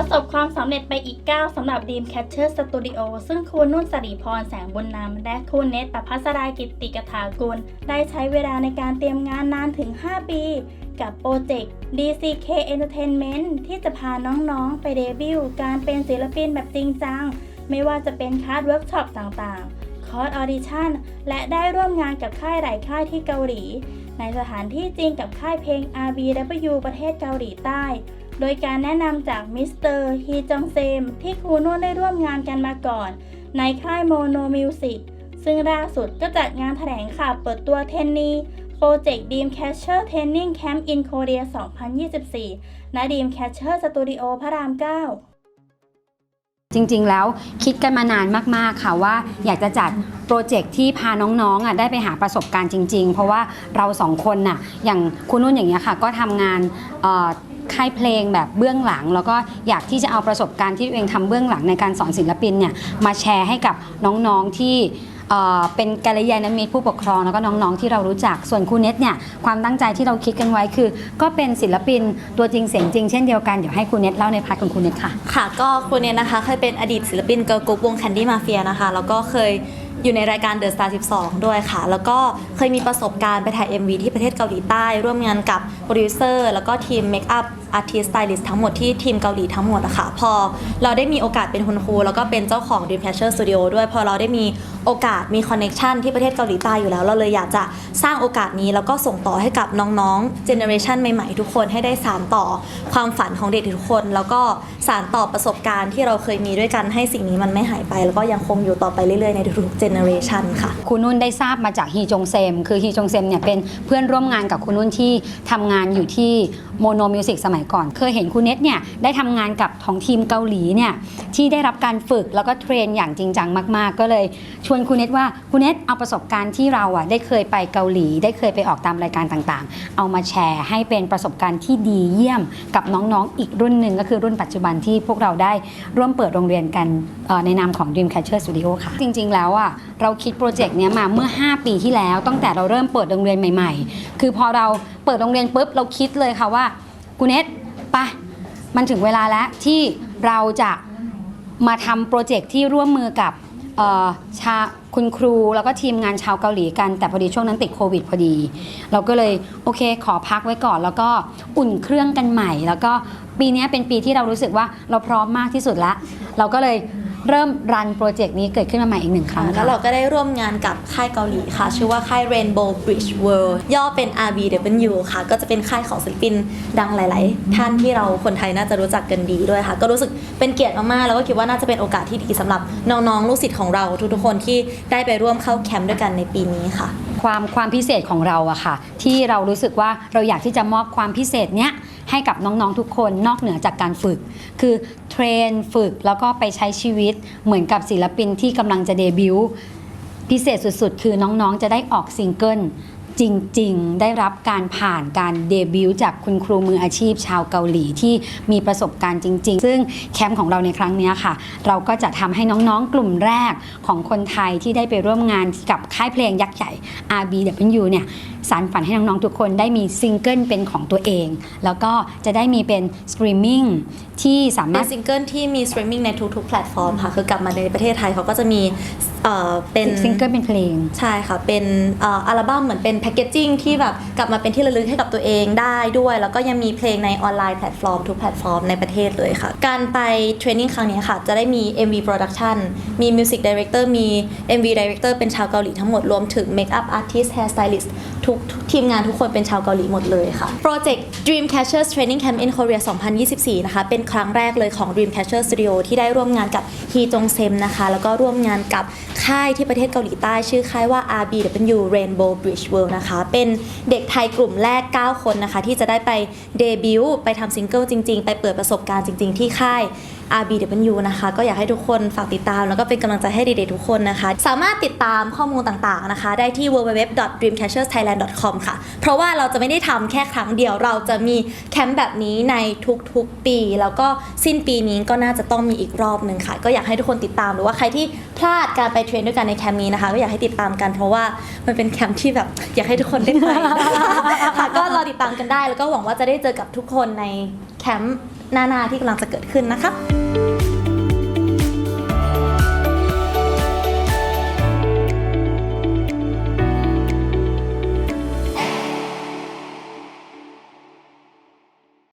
ประสบความสำเร็จไปอีกก้าวสำหรับ Dreamcatcher Studio ซึ่งคุณนุ่นสรีพรแสงบุญนำและคุณเนตประพัสรากิตติกถากุล ได้ใช้เวลาในการเตรียมงานนานถึง 5 ปี กับโปรเจกต์ DCK Entertainment ที่จะพาน้องๆ ไปเดบิวต์การเป็นศิลปินแบบจริงจัง ไม่ว่าจะเป็นคลาสเวิร์กช็อปต่างๆ คอร์สออดิชั่น และได้ร่วมงานกับค่ายหลายค่ายที่เกาหลี ในสถานที่จริงกับค่ายเพลง RBW ประเทศเกาหลีใต้ โดยการแนะนำจากมิสเตอร์ฮีจองเซมที่ครูนุ่นได้ร่วมงานกันมาก่อน ในค่ายโมโนมิวสิกซึ่งล่าสุดก็จัดงานแถลงข่าวเปิดตัวเทนนีโปรเจกต์ Dreamcatcher Training Camp in Korea 2024 ณ Dreamcatcher Studio พระราม 9 จริงๆ แล้วคิดกันมานานมากๆ ค่ะว่าอยากจะจัดโปรเจกต์ที่พาน้องๆอะได้ไปหาประสบการณ์จริง ๆ เพราะว่าเราสองคนน่ะอย่างคุณนุ่นอย่างเงี้ยค่ะ ก็ทำงานเอ่อ ค่ายเพลงแบบเบื้องหลัง แล้วก็อยากที่จะเอาประสบการณ์ที่ตัวเองทำเบื้องหลังในการสอนศิลปินเนี่ยมาแชร์ให้กับน้องๆที่เป็นกัลยาณมิตรผู้ปกครองแล้วก็น้องๆที่เรารู้จักส่วนครูเน็ตเนี่ยความตั้งใจที่เราคิดกันไว้คือ ก็เป็นศิลปินตัวจริงเสียงจริงเช่นเดียวกันเดี๋ยวให้ครูเน็ตเล่าในพาร์ทของครูเน็ตค่ะค่ะ ก็คุณเนี่ยนะคะเคยเป็นอดีตศิลปินเกิร์ลกรุ๊ปวง Candy Mafia นะคะ แล้วก็เคย อยู่ในรายการ The Star 12 ด้วยค่ะ แล้วก็เคยมีประสบการณ์ไปถ่าย MV ที่ประเทศเกาหลีใต้ ร่วมงานกับโปรดิวเซอร์แล้วก็ทีมเมคอัพอาร์ติสต์สไตลิสต์ทั้งหมดที่ทีมเกาหลีทั้งหมดอะค่ะพอเราได้มีโอกาสเป็นคุณครูแล้วก็เป็นเจ้าของ Dreamcatcher Studio ด้วย พอเราได้มีโอกาสมีคอนเน็ชันที่ประเทศเกาหลีใต้อยู่แล้ว เราเลยอยากจะสร้างโอกาสนี้แล้วก็ส่งต่อให้กับน้องๆเจเนอเรชันใหม่ๆ ทุกคนให้ได้สานต่อความฝันของเด็กทุกคน แล้วก็สานต่อประสบการณ์ที่เราเคยมีด้วยกันให้สิ่งนี้มันไม่หายไป แล้วก็ยังคงอยู่ต่อไปเรื่อยๆในทุกๆเจเนอเรชันค่ะคุณนุ่นได้ทราบมาจากฮีจงเซม คือฮีจงเซมเนี่ยเป็นเพื่อนร่วมงานกับคุณนุ่นที่ทำงานอยู่ที่โมโนมิวสิกสมัยก่อน เคยเห็นคุณเน็ตเนี่ยได้ทำงานกับของทีมเกาหลีเนี่ยที่ได้รับการฝึกแล้วก็เทรนอย่างจริงจังมากๆ ก็เลยชวนคุณเน็ตว่าคุณเน็ตเอาประสบการณ์ที่เราอะได้เคยไปเกาหลี ได้เคยไปออกตามรายการต่างๆ เอามาแชร์ให้เป็นประสบการณ์ที่ดีเยี่ยมกับน้องๆ อีกรุ่นหนึ่งก็คือรุ่นปัจจุบันที่พวกเราได้ร่วมเปิดโรงเรียนกันในนามของ Dreamcatcher Studio ค่ะ จริง ๆ แล้วอะเราคิดโปรเจกต์เนี้ยมาเมื่อ 5 ปีที่แล้วตั้งแต่เราเริ่มเปิดโรงเรียนใหม่ ๆ คือพอเราเปิดโรงเรียนปุ๊บเราคิดเลยค่ะว่า กูเน็ตไปะมันถึงเวลาแล้วที่เราจะมาทำโปรเจกต์ที่ร่วมมือกับชาคุณครูแล้วก็ทีมงานชาวเกาหลีกัน แต่พอดีช่วงนั้นติดโควิดพอดี เราก็เลยโอเคขอพักไว้ก่อน แล้วก็อุ่นเครื่องกันใหม่ แล้วก็ปีนี้เป็นปีที่เรารู้สึกว่าเราพร้อมมากที่สุดละเราก็เลย เริ่มรันโปรเจกต์นี้เกิดขึ้นมาใหม่อีกหนึ่งครั้งแล้ค่ะวเราก็ได้ร่วมงานกับค่ายเกาหลีค่ะ ชื่อว่าค่าย Rainbow Bridge World ย่อเป็น RBW ค่ะ ก็จะเป็นค่ายของศิลปินดังหลาย ๆ ท่านที่เราคนไทยน่าจะรู้จักกันดีด้วยค่ะ ก็รู้สึกเป็นเกียรติมาก ๆ แล้วก็คิดว่าน่าจะเป็นโอกาสที่ดีสำหรับน้อง ๆ ลูกศิษย์ของเราทุก ๆ คนที่ได้ไปร่วมเข้าแคมป์ด้วยกันในปีนี้ค่ะ ความความพิเศษของเราอะค่ะ ที่เรารู้สึกว่าเราอยากที่จะมอบความพิเศษเนี้ยให้กับน้อง ๆ ทุกคนนอกเหนือจากการฝึก คือเท รน ฝึกแล้วก็ไปใช้ชีวิตเหมือนกับศิลปินที่กำลังจะเดบิวต์พิเศษสุดๆ คือน้องๆจะได้ออกซิงเกิล จริง ๆ ได้รับการผ่านการเดบิวต์จากคุณครูมืออาชีพชาวเกาหลีที่มีประสบการณ์จริง ๆ ซึ่งแคมป์ของเราในครั้งเนี้ยค่ะ เราก็จะทำให้น้องๆ กลุ่มแรกของคนไทยที่ได้ไปร่วมงานกับค่ายเพลงยักษ์ใหญ่ RBW เนี่ยสารฝันให้น้องๆ ทุกคนได้มีซิงเกิลเป็นของตัวเอง แล้วก็จะได้มีเป็นสตรีมมิ่งที่สาเป็มารนถซิงเกิลที่มีสตรีมมิ่งในทุกๆ แพลตฟอร์มค่ะ คือกลับมาในประเทศไทยเขาก็จะมีเอ่อเป็นซิงเกิลเป็นเพลง ใช่ค่ะ เป็นเอ่ออัลบั้มเหมือนเป็นแพคเกจจิ้งที่แบบกลับมาเป็นที่ระลึกให้กับตัวเองได้ด้วย แล้วก็ยังมีเพลงในออนไลน์แพลตฟอร์มทุกแพลตฟอร์มในประเทศเลยค่ะ การไปเทรนนิ่งครั้งนี้ค่ะ จะได้มี MV Production มี Music Director มี MV Director เป็นชาวเกาหลีทั้งหมด รวมถึง Makeup Artist Hair Stylist ทุกทุกทีมงานทุกคนเป็นชาวเกาหลีหมดเลยค่ะ Project Dreamcatchers Training Camp in Korea 2024 นะคะ เป็นครั้งแรกเลยของ Dreamcatcher Studio ที่ได้ร่วมงานกับฮีจงเซมนะคะ แล้วก็ร่วมงานกับค่ายที่ประเทศเกาหลีใต้ชื่อค่ายว่า RBW Rainbow Bridge World นะคะ เป็นเด็กไทยกลุ่มแรก 9 คนนะคะ ที่จะได้ไปเดบิวต์ไปทำซิงเกิลจริง ๆ ไปเปิดประสบการณ์จริง ๆ ที่ค่าย RBW นะคะ ก็อยากให้ทุกคนฝากติดตาม แล้วก็เป็นกำลังใจให้เด็กๆทุกคนนะคะ สามารถติดตามข้อมูลต่างๆนะคะ ได้ที่ www.dreamcatchersthailand.com ค่ะ เพราะว่าเราจะไม่ได้ทำแค่ครั้งเดียวเราจะมีแคมป์แบบนี้ในทุกๆปี แล้วก็สิ้นปีนี้ก็น่าจะต้องมีอีกรอบหนึ่งค่ะ ก็อยากให้ทุกคนติดตามหรือว่าใครที่พลาดการไปเทรนด้วยกันในแคมป์นี้นะคะ ก็อยากให้ติดตามกันเพราะว่ามันเป็นแคมป์ที่แบบอยากให้ทุกคนได้ไปค่ะก็รอติดตามกันได้ แล้วก็หวังว่าจะได้เจอกับทุกคนในแคมป์หน้าที่กำลังจะเกิดขึ้นนะคะ